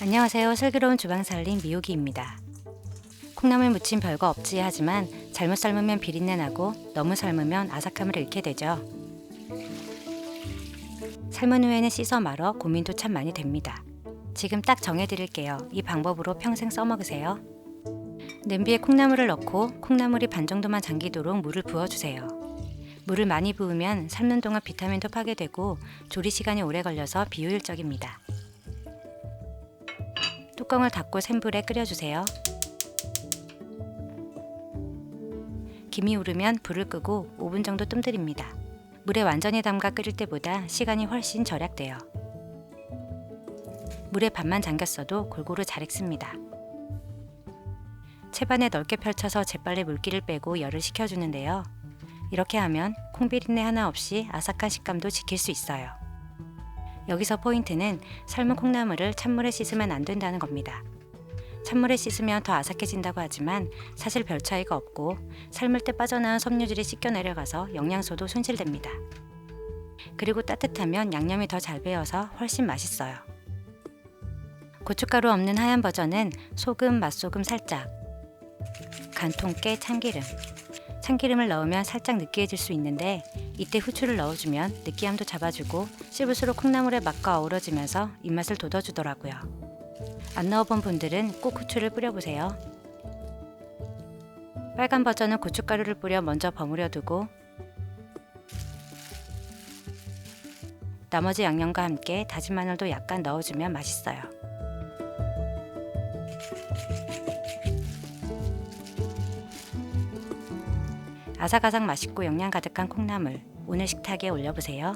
안녕하세요. 슬기로운 주방 살림 미호기입니다. 콩나물 무침 별거 없지 하지만 잘못 삶으면 비린내 나고 너무 삶으면 아삭함을 잃게 되죠. 삶은 후에는 씻어 말어 고민도 참 많이 됩니다. 지금 딱 정해드릴게요. 이 방법으로 평생 써먹으세요. 냄비에 콩나물을 넣고 콩나물이 반 정도만 잠기도록 물을 부어주세요. 물을 많이 부으면 삶는 동안 비타민도 파괴되고 조리 시간이 오래 걸려서 비효율적입니다. 뚜껑을 닫고 센 불에 끓여주세요. 김이 우르면 불을 끄고 5분 정도 뜸들입니다. 물에 완전히 담가 끓일 때보다 시간이 훨씬 절약돼요. 물에 반만 잠겼어도 골고루 잘 익습니다. 채반에 넓게 펼쳐서 재빨리 물기를 빼고 열을 식혀주는데요. 이렇게 하면 콩비린내 하나 없이 아삭한 식감도 지킬 수 있어요. 여기서 포인트는 삶은 콩나물을 찬물에 씻으면 안 된다는 겁니다. 찬물에 씻으면 더 아삭해진다고 하지만 사실 별 차이가 없고 삶을 때 빠져나온 섬유질이 씻겨 내려가서 영양소도 손실됩니다. 그리고 따뜻하면 양념이 더 잘 배어서 훨씬 맛있어요. 고춧가루 없는 하얀 버전은 소금, 맛소금 살짝, 간통깨 참기름. 참기름을 넣으면 살짝 느끼해질 수 있는데 이때 후추를 넣어주면 느끼함도 잡아주고 씹을수록 콩나물의 맛과 어우러지면서 입맛을 돋워주더라고요. 안 넣어본 분들은 꼭 후추를 뿌려보세요. 빨간 버전은 고춧가루를 뿌려 먼저 버무려 두고 나머지 양념과 함께 다진 마늘도 약간 넣어주면 맛있어요. 아삭아삭 맛있고 영양 가득한 콩나물 오늘 식탁에 올려보세요.